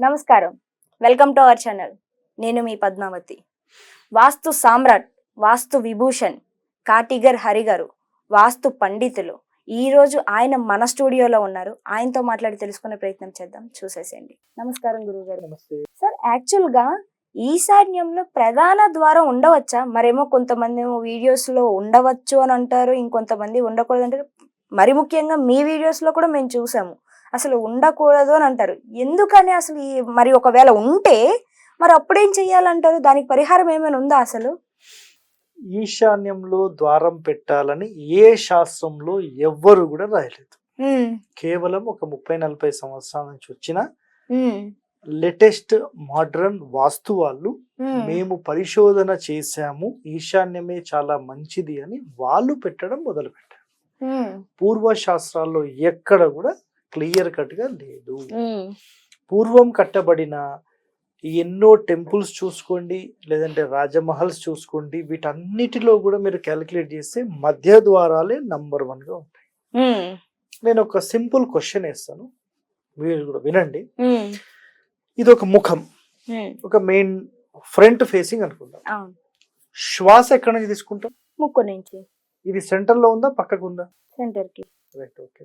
నమస్కారం. Welcome to our channel. నేను మీ పద్మావతి. వాస్తు సామ్రాట్ వాస్తు విభూషణ్ కాటిగర్ హరి గారు వాస్తు పండితులు. ఈ రోజు ఆయన మన స్టూడియోలో ఉన్నారు. ఆయనతో మాట్లాడి తెలుసుకునే ప్రయత్నం చేద్దాం. చూసేసేయండి. నమస్కారం గురువు గారు సార్ యాక్చువల్గా ఈశాన్యంలో ప్రధాన ద్వారం ఉండవచ్చా? మరేమో కొంతమంది ఏమో వీడియోస్లో ఉండవచ్చు అని అంటారు. ఇంకొంతమంది ఉండకూడదు అంటారు. మరి ముఖ్యంగా మీ వీడియోస్లో కూడా మేము చూసాము. అసలు ఉండకూడదు అని అంటారు. ఎందుకని అసలు ఈ మరి ఒకవేళ ఉంటే మరి అప్పుడేం చెయ్యాలంటారు? దానికి పరిహారం ఏమైనా ఉందా అసలు? ఈశాన్యంలో ద్వారం పెట్టాలని ఏ శాస్త్రంలో ఎవ్వరు కూడా రాయలేదు. కేవలం ఒక ముప్పై నలభై సంవత్సరాల నుంచి వచ్చిన లేటెస్ట్ మోడర్న్ వాస్తు వాళ్ళు మేము పరిశోధన చేశాము ఈశాన్యమే చాలా మంచిది అని వాళ్ళు పెట్టడం మొదలు పెట్టారు పూర్వ శాస్త్రాల్లో ఎక్కడ కూడా క్లియర్ కట్గా లేదు పూర్వం కట్టబడిన ఎన్నో టెంపుల్స్ చూసుకోండి లేదంటే రాజమహల్స్ చూసుకోండి వీటన్నిటిలో కూడా మీరు క్యాలిక్యులేట్ చేస్తే మధ్య ద్వారాలే నంబర్ వన్గా ఉంటాయి నేను ఒక సింపుల్ క్వశ్చన్ వేస్తాను. మీరు కూడా వినండి. ఇది ఒక ముఖం. ఒక మెయిన్ ఫ్రంట్ ఫేసింగ్ అనుకుందాం. శ్వాస ఎక్కడి నుంచి తీసుకుంటాం? ముక్కు నుంచి. ఇది సెంటర్లో ఉందా? పక్కకు ఉందా? సెంటర్కి రైట్ ఓకే.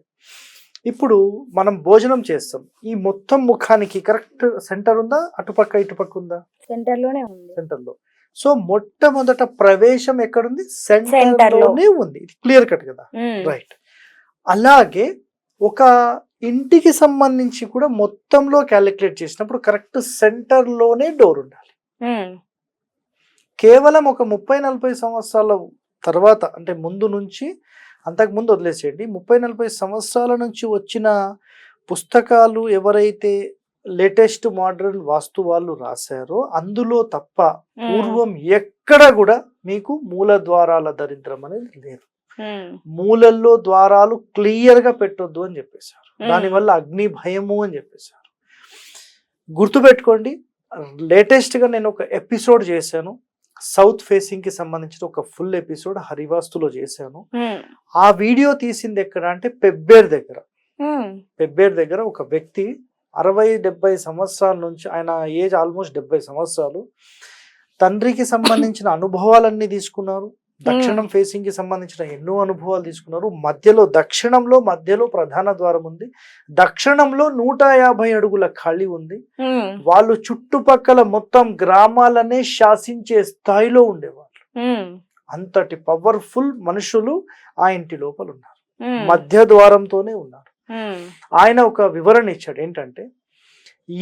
ఇప్పుడు మనం భోజనం చేస్తాం. ఈ మొత్తం ముఖానికి కరెక్ట్ సెంటర్ ఉందా? అటుపక్క ఇటుపక్క ఉందా? సెంటర్లోనే ఉంది. సెంటర్లో సో మొట్టమొదట ప్రవేశం ఎక్కడుంది? సెంటర్. లోనే ఉంది. ఇది క్లియర్ కట్ కదా? రైట్ అలాగే ఒక ఇంటికి సంబంధించి కూడా మొత్తంలో క్యాలిక్యులేట్ చేసినప్పుడు కరెక్ట్ సెంటర్లోనే డోర్ ఉండాలి. ఉమ్, కేవలం ఒక ముప్పై నలభై సంవత్సరాల తర్వాత అంటే ముందు నుంచి అంతకు ముందు వదిలేసేయండి. ముప్పై నలభై సంవత్సరాల నుంచి వచ్చిన పుస్తకాలు ఎవరైతే లేటెస్ట్ మోడర్న్ వాస్తు వాళ్ళు రాశారో అందులో తప్ప పూర్వం ఎక్కడ కూడా మీకు మూల ద్వారాల దరిద్రం అనేది లేదు. మూలల్లో ద్వారాలు క్లియర్గా పెట్టొద్దు అని చెప్పేశారు. దానివల్ల అగ్ని భయము అని చెప్పేశారు. గుర్తుపెట్టుకోండి లేటెస్ట్గా నేను ఒక ఎపిసోడ్ చేశాను. సౌత్ ఫేసింగ్కి సంబంధించిన ఒక ఫుల్ ఎపిసోడ్ హరివాస్తులో చేశాను. ఆ వీడియో తీసింది ఎక్కడ అంటే పెబ్బేర్ దగ్గర. పెబ్బేర్ దగ్గర ఒక వ్యక్తి అరవై డెబ్బై సంవత్సరాల నుంచి ఆయన ఏజ్ ఆల్మోస్ట్ డెబ్బై సంవత్సరాలు తండ్రికి సంబంధించిన అనుభవాలన్నీ తీసుకున్నారు. దక్షిణం ఫేసింగ్కి సంబంధించిన ఎన్నో అనుభవాలు తీసుకున్నారు. మధ్యలో దక్షిణంలో మధ్యలో ప్రధాన ద్వారం ఉంది. దక్షిణంలో నూట యాభై అడుగుల ఖాళీ ఉంది. వాళ్ళు చుట్టుపక్కల మొత్తం గ్రామాలనే శాసించే స్థాయిలో ఉండేవాళ్ళు. అంతటి పవర్ఫుల్ మనుషులు ఆ ఇంటి లోపల ఉన్నారు. మధ్య ద్వారంతోనే ఉన్నారు. ఆయన ఒక వివరణ ఇచ్చాడు. ఏంటంటే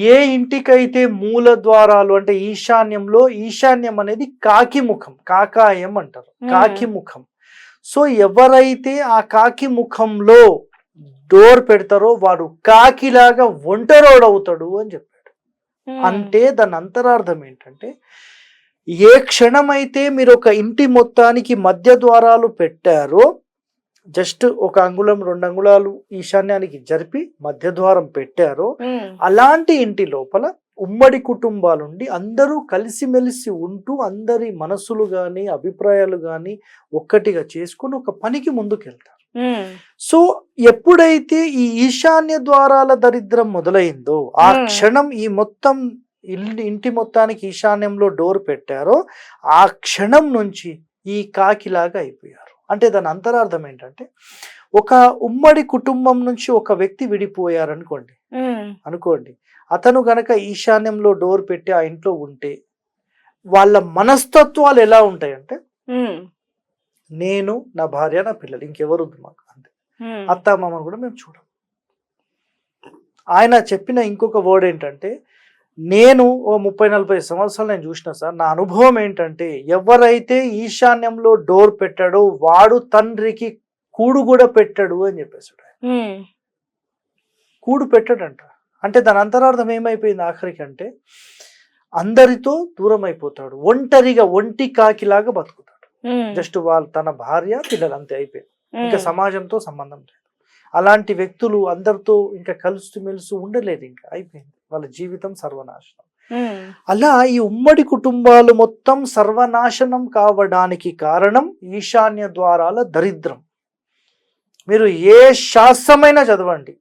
ఏ ఇంటికైతే మూల ద్వారాలు అంటే ఈశాన్యంలో ఈశాన్యం అనేది కాకి ముఖం కాకాయం అంటారు. కాకి ముఖం సో ఎవరైతే ఆ కాకి ముఖంలో డోర్ పెడతారో వాడు కాకిలాగా ఒంటరోడవుతాడు అని చెప్పాడు. అంటే దాని అంతరార్థం ఏంటంటే ఏ క్షణమైతే మీరు ఒక ఇంటి మొత్తానికి మధ్య ద్వారాలు పెట్టారో జస్ట్ ఒక అంగుళం రెండు అంగుళాలు ఈశాన్యానికి జరిపి మధ్య ద్వారం పెట్టారో అలాంటి ఇంటి లోపల ఉమ్మడి కుటుంబాలుండి అందరూ కలిసిమెలిసి ఉంటూ అందరి మనసులు గాని అభిప్రాయాలు గాని ఒక్కటిగా చేసుకుని ఒక పనికి ముందుకెళ్తారు. సో ఎప్పుడైతే ఈ ఈశాన్య ద్వారాల దరిద్రం మొదలైందో ఆ. క్షణం ఈ మొత్తం ఇల్లు ఇంటి మొత్తానికి ఈశాన్యంలో డోర్ పెట్టారో ఆ క్షణం నుంచి ఈ కాకిలాగా అయిపోయారు. అంటే దాని అంతరార్థం ఏంటంటే ఒక ఉమ్మడి కుటుంబం నుంచి ఒక వ్యక్తి విడిపోయారనుకోండి. ఉమ్, అనుకోండి. అతను గనక ఈశాన్యంలో డోర్ పెట్టి ఆ ఇంట్లో ఉంటే వాళ్ళ మనస్తత్వాలు ఎలా ఉంటాయంటే నేను నా భార్య నా పిల్లలు ఇంకెవరు మాకు అంతే. అత్త మామను కూడా మేము చూడం. ఆయన చెప్పిన ఇంకొక వర్డ్ ఏంటంటే నేను ఓ ముప్పై నలభై సంవత్సరాలు నేను చూసిన సార్ నా అనుభవం ఏంటంటే ఎవరైతే ఈశాన్యంలో డోర్ పెట్టాడో వాడు తండ్రికి కూడు కూడా పెట్టాడు అని చెప్పేసాడు కూడు పెట్టాడంట. అంటే దాని అంతరార్థం ఏమైపోయింది ఆఖరికి అంటే అందరితో దూరం అయిపోతాడు ఒంటరిగా ఒంటి కాకిలాగా బతుకుతాడు. జస్ట్ వాళ్ళు తన భార్య పిల్లలు అంతే అయిపోయింది ఇంకా సమాజంతో సంబంధం లేదు. అలాంటి వ్యక్తులు అందరితో ఇంకా కలుస్తూ మెలుస్తూ ఉండలేదు ఇంకా అయిపోయింది. వాళ్ళ జీవితం సర్వనాశనం. ఉమ్, అలా ఈ ఉమ్మడి కుటుంబాలు మొత్తం సర్వనాశనం కావడానికి కారణం ఈశాన్య ద్వారాల దరిద్రం. మీరు ఏ శాస్త్రమైనా చదవండి.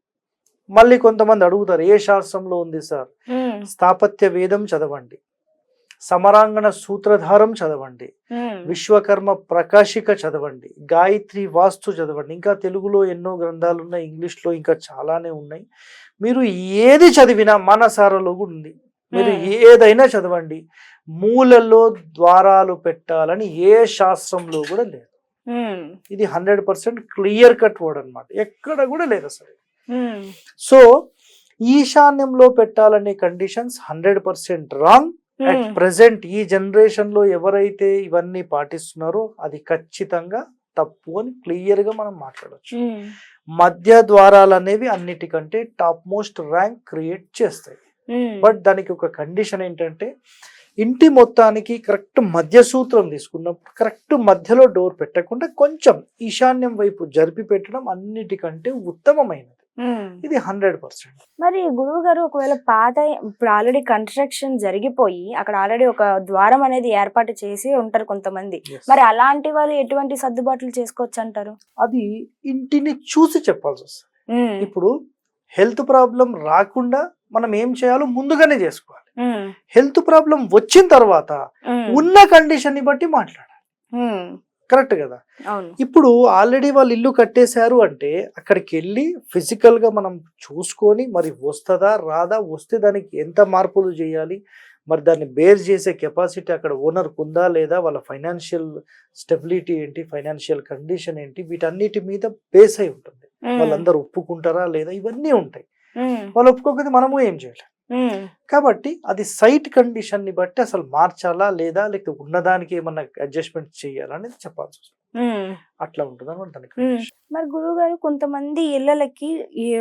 మళ్ళీ కొంతమంది అడుగుతారు ఏ శాస్త్రంలో ఉంది సార్? ఉమ్, స్థాపత్య వేదం చదవండి. సమరాంగణ సూత్రధారం చదవండి. ఉమ్, విశ్వకర్మ ప్రకాశిక చదవండి. గాయత్రి వాస్తు చదవండి. ఇంకా తెలుగులో ఎన్నో గ్రంథాలు ఉన్నాయి ఇంగ్లీష్లో ఇంకా చాలానే ఉన్నాయి. మీరు ఏది చదివినా మనసారలో కూడా ఉంది. మీరు. ఏదైనా చదవండి. మూలలో ద్వారాలు పెట్టాలని ఏ శాస్త్రంలో కూడా లేదు. ఇది hundred percent clear cut word అనమాట ఎక్కడ కూడా లేదు అసలు. సో ఈశాన్యంలో పెట్టాలనే conditions hundred percent wrong. At present ఈ జనరేషన్లో ఎవరైతే ఇవన్నీ పాటిస్తున్నారో అది ఖచ్చితంగా తప్పు అని క్లియర్గా మనం మాట్లాడొచ్చు. ఉమ్, మధ్య ద్వారాలు అనేవి అన్నిటికంటే టాప్ మోస్ట్ ర్యాంక్ క్రియేట్ చేస్తాయి బట్ దానికి ఒక కండిషన్ ఏంటంటే ఇంటి మొత్తానికి కరెక్ట్ మధ్య సూత్రం తీసుకున్నప్పుడు కరెక్ట్ మధ్యలో డోర్ పెట్టకుండా కొంచెం ఈశాన్యం వైపు జరిపి పెట్టడం అన్నిటికంటే ఉత్తమమైనది. ఇది హండ్రెడ్ పర్సెంట్. మరి గురువు గారు ఒకవేళ పాత ఇప్పుడు ఆల్రెడీ కన్స్ట్రక్షన్ జరిగిపోయి అక్కడ ఆల్రెడీ ఒక ద్వారం అనేది ఏర్పాటు చేసి ఉంటారు కొంతమంది. మరి అలాంటి వాళ్ళు ఎటువంటి సర్దుబాట్లు చేసుకోవచ్చు అంటారు అది ఇంటిని చూసి చెప్పాల్సి వస్తుంది. ఇప్పుడు హెల్త్ ప్రాబ్లం రాకుండా మనం ఏం చేయాలో ముందుగానే చేసుకోవాలి. హెల్త్ ప్రాబ్లం వచ్చిన తర్వాత ఉన్న కండిషన్ని బట్టి మాట్లాడాలి. కరెక్ట్ కదా? ఇప్పుడు ఆల్రెడీ వాళ్ళు ఇల్లు కట్టేశారు అంటే అక్కడికి వెళ్ళి ఫిజికల్గా మనం చూసుకొని మరి వస్తుందా రాదా వస్తే దానికి ఎంత మార్పులు చేయాలి? మరి దాన్ని బేర్ చేసే కెపాసిటీ అక్కడ ఓనర్ ఉందా లేదా? వాళ్ళ ఫైనాన్షియల్ స్టెబిలిటీ ఏంటి? ఫైనాన్షియల్ కండిషన్ ఏంటి? వీటన్నిటి మీద బేస్ అయి ఉంటుంది. వాళ్ళందరూ ఒప్పుకుంటారా లేదా? ఇవన్నీ ఉంటాయి. వాళ్ళు ఒప్పుకోకపోతే మనము ఏం చేయలేం. ఉమ్, కాబట్టి అది సైట్ కండిషన్ని బట్టి అసలు మార్చాలా లేదా లేకపోతే ఉన్నదానికి ఏమన్నా అడ్జస్ట్మెంట్ చేయాలా అనేది చెప్పాల్సి వస్తుంది అట్లా ఉంటుంది అనమాట దానికి. మరి గురువు గారు కొంతమంది ఇళ్ళకి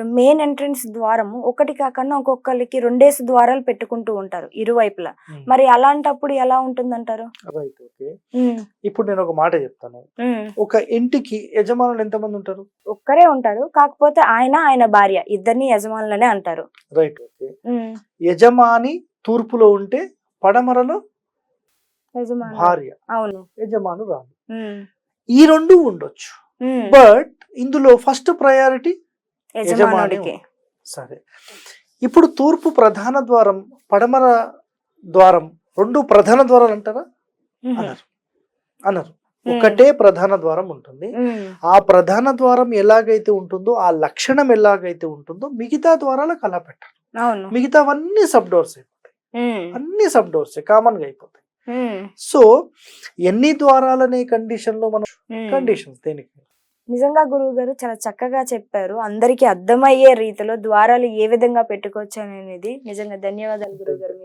మెయిన్ ఎంట్రన్స్ ద్వారము ఒకటి కాకుండా ఒక్కొక్కరికి రెండేసి ద్వారాలు పెట్టుకుంటూ ఉంటారు ఇరువైపులా. మరి అలాంటప్పుడు ఎలా ఉంటుందంటారు? Right okay. ఉమ్, ఇప్పుడు నేను ఒక మాట చెప్తాను. ఒక ఇంటికి యజమానులు ఎంతమంది ఉంటారు? ఒక్కరే ఉంటారు. కాకపోతే ఆయన ఆయన భార్య ఇద్దరిని యజమానులనే అంటారు. Right okay. యజమాని తూర్పులో ఉంటే పడమరలో యజమానులు. భార్య. అవును. యజమాను రాదు ఈ రెండు ఉండొచ్చు. బట్ ఇందులో ఫస్ట్ ప్రయారిటీ యజమానుడికి. సరే. ఇప్పుడు తూర్పు ప్రధాన ద్వారం పడమర ద్వారం రెండు ప్రధాన ద్వారాలు అంటారా? ఉమ్, అనరు. అనరు. ఒకటే ప్రధాన ద్వారం ఉంటుంది. ఆ ప్రధాన ద్వారం ఎలాగైతే ఉంటుందో ఆ లక్షణం ఎలాగైతే ఉంటుందో మిగతా ద్వారాలకు అలా పెట్టాలి అవును. మిగతావన్నీ సబ్ డోర్స్ అయిపోతాయి. అన్ని సబ్ డోర్స్ కామన్గా అయిపోతాయి. సో ఎన్ని ద్వారాలనే కండిషన్లో మనం ఉమ్. కండిషన్స్ దేనికి? నిజంగా గురువు గారు చాలా చక్కగా చెప్పారు. అందరికీ అర్థమయ్యే రీతిలో ద్వారాలు ఏ విధంగా పెట్టుకోవచ్చు అనేది నిజంగా ధన్యవాదాలు గురువు గారు